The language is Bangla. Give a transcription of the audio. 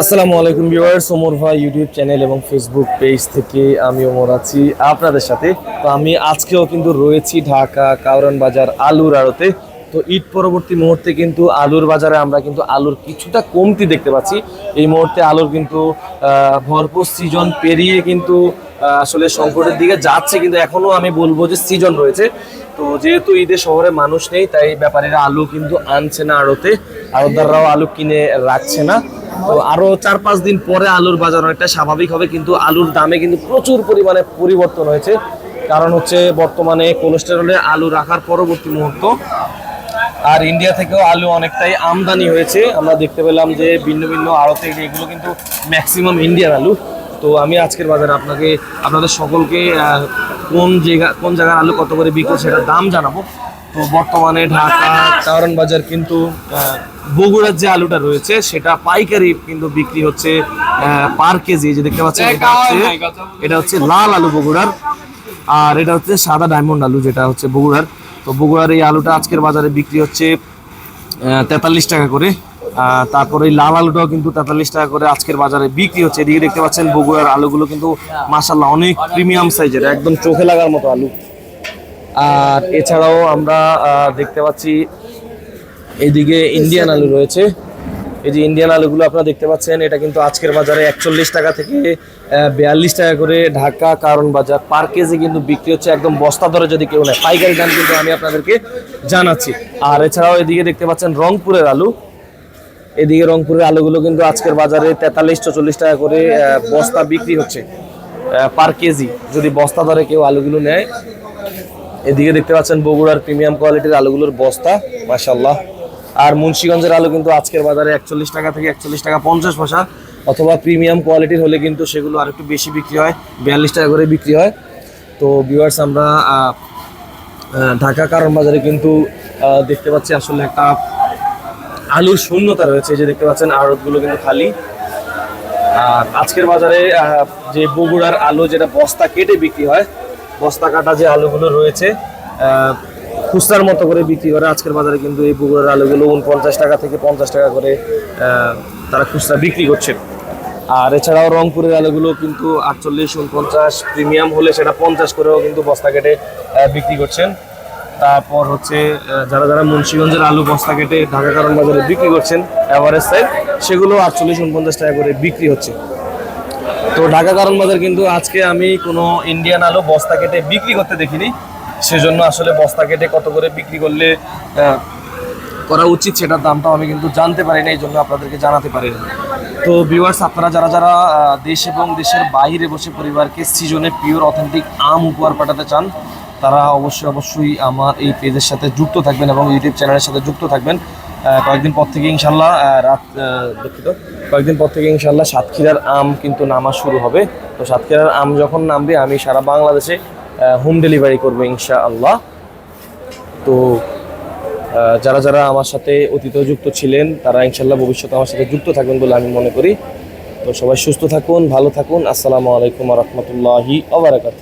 আসসালামু আলাইকুম ভিউয়ার্স, ওমর ভাই ইউটিউব চ্যানেল এবং ফেসবুক পেজ থেকে আমি ওমর আছি আপনাদের সাথে। তো আমি আজকেও কিন্তু রয়েছি ঢাকা কাউরান বাজার আলুর আড়তে। তো ঈদ পরবর্তী মুহূর্তে কিন্তু আলুর বাজারে আমরা কিন্তু আলুর কিছুটা কমতি দেখতে পাচ্ছি। এই মুহূর্তে আলুর কিন্তু ভরপুর সিজন পেরিয়ে কিন্তু আসলে সংকটের দিকে যাচ্ছে, কিন্তু এখনও আমি বলব যে সিজন রয়েছে। তো যেহেতু ঈদে শহরে মানুষ নেই, তাই ব্যাপারীরা আলু কিন্তু আনছে না আড়তে। আড়তদাররাও আলু কিনে রাখছে না। তো আরও চার, পাঁচ দিন পরে আলুর বাজার অনেকটা স্বাভাবিক হবে, কিন্তু আলুর দামে কিন্তু প্রচুর পরিমাণে পরিবর্তন হয়েছে। কারণ হচ্ছে বর্তমানে কোলেস্টেরলে আলু রাখার পরবর্তী মুহূর্ত। আর ইন্ডিয়া থেকেও আলু অনেকটাই আমদানি হয়েছে। আমরা দেখতে পেলাম যে ভিন্ন ভিন্ন আড়তে এগুলো কিন্তু ম্যাক্সিমাম ইন্ডিয়ার আলু। তো আমি আজকের বাজারে আপনাকে আপনাদের সকলকে কোন জায়গা কোন জায়গার আলু কত করে বিক্রি সেটার দাম জানাব। তো বর্তমানে ঢাকা কারণ বাজার কিন্তু বগুড়ার যে আলুটা রয়েছে সেটা পাইকারি কিন্তু বিক্রি হচ্ছে পার কেজি যে দেখতে পাচ্ছেন এটা হচ্ছে এটা হচ্ছে লাল আলু বগুড়ার আর এটা হচ্ছে সাদা ডায়মন্ড আলু যেটা হচ্ছে বগুড়ার। তো বগুড়ার এই আলুটা আজকের বাজারে বিক্রি হচ্ছে তেতাল্লিশ টাকা করে। তারপরে এই লাল আলুটাও কিন্তু তেতাল্লিশ টাকা করে আজকের বাজারে বিক্রি হচ্ছে। এদিকে দেখতে পাচ্ছেন বগুড়ার আলুগুলো কিন্তু মাসাল্লাহ অনেক প্রিমিয়াম সাইজের একদম চোখে লাগার মতো আলু। আর এছাড়াও আমরা দেখতে পাচ্ছি এদিকে ইন্ডিয়ান আলু রয়েছে। এই যে ইন্ডিয়ান আলুগুলো আপনারা দেখতে পাচ্ছেন, এটা কিন্তু আজকের বাজারে একচল্লিশ টাকা থেকে বিয়াল্লিশ টাকা করে ঢাকা কারণ বাজার। পার কেজি কিন্তু বিক্রি হচ্ছে একদম বস্তা ধরে যদি কেউ নেয়। পাইকারি দাম কিন্তু আমি আপনাদেরকে জানাচ্ছি। আর এছাড়াও এদিকে দেখতে পাচ্ছেন রংপুরের আলু। এদিকে রংপুরের আলুগুলো কিন্তু আজকের বাজারে তেতাল্লিশ চল্লিশ টাকা করে বস্তা বিক্রি হচ্ছে। পার কেজি যদি বস্তা ধরে কেউ আলুগুলো নেয়। এদিকে দেখতে পাচ্ছেন বগুড়ার প্রিমিয়াম কোয়ালিটির আলুগুলোর বস্তা মাশাল্লাহ আর মুন্সিগঞ্জের আলু কিন্তু আজকের বাজারে একচল্লিশ টাকা থেকে একচল্লিশ টাকা পঞ্চাশ পয়সা। অথবা প্রিমিয়াম কোয়ালিটির হলে কিন্তু সেগুলো আর একটু বেশি বিক্রি হয়, বিয়াল্লিশ টাকা করে বিক্রি হয়। তো ভিউয়ার্স আমরা ঢাকা কারণ বাজারে কিন্তু দেখতে পাচ্ছি আসলে একটা আলুর শূন্যতা রয়েছে যে দেখতে পাচ্ছেন, আড়তগুলো কিন্তু খালি। আর আজকের বাজারে যে বগুড়ার আলু, যেটা বস্তা কেটে বিক্রি হয়, বস্তা কাটা যে আলুগুলো রয়েছে খুচরার মতো করে বিক্রি করে, আজকের বাজারে কিন্তু এই বগুড়ার আলুগুলো উনপঞ্চাশ টাকা থেকে পঞ্চাশ টাকা করে তারা খুচরা বিক্রি করছে। আর এছাড়াও রংপুরের আলুগুলো কিন্তু আটচল্লিশ, উনপঞ্চাশ, প্রিমিয়াম হলে সেটা পঞ্চাশ করেও কিন্তু বস্তা কেটে বিক্রি করছেন। তারপর হচ্ছে যারা যারা মুন্সিগঞ্জের আলু বস্তা কেটে ঢাকা কারণ বাজারে বিক্রি করছেন অ্যাভারেজ সাইড সেগুলো আটচল্লিশ উনপঞ্চাশ টাকা করে বিক্রি হচ্ছে। তো ঢাকা কারণ বাজার কিন্তু আজকে আমি কোনো ইন্ডিয়ান আলু বস্তা কেটে বিক্রি করতে দেখিনি, সেজন্য আসলে বস্তা কেটে কত করে বিক্রি করলে করা উচিত সেটার দামটাও আমি কিন্তু জানতে পারি না এই জন্য আপনাদেরকে জানাতে পারি না। তো ভিউয়ার্স আপনারা যারা যারা দেশ এবং দেশের বাইরে বসে পরিবারকে সিজনে পিওর অথেন্টিক আম উপহার পাঠাতে চান তারা অবশ্যই অবশ্যই আমার এই পেজের সাথে যুক্ত থাকবেন এবং ইউটিউব চ্যানেলের সাথে যুক্ত থাকবেন। কয়েকদিন পর থেকে ইনশাল্লাহ রাত দুঃখিত। কয়েকদিন পর থেকে ইনশাল্লাহ সাতক্ষীরার আম কিন্তু নামা শুরু হবে। তো সাতক্ষীরার আম যখন নামবে, আমি সারা বাংলাদেশে হোম ডেলিভারি করব ইনশাআল্লাহ। তো যারা যারা আমার সাথে অতীতেও যুক্ত ছিলেন, তারা ইনশাল্লাহ ভবিষ্যতে আমার সাথে যুক্ত থাকবেন বলে আমি মনে করি। তো সবাই সুস্থ থাকুন, ভালো থাকুন। আসসালামু আলাইকুম রহমতুল্লাহি আবরাকাত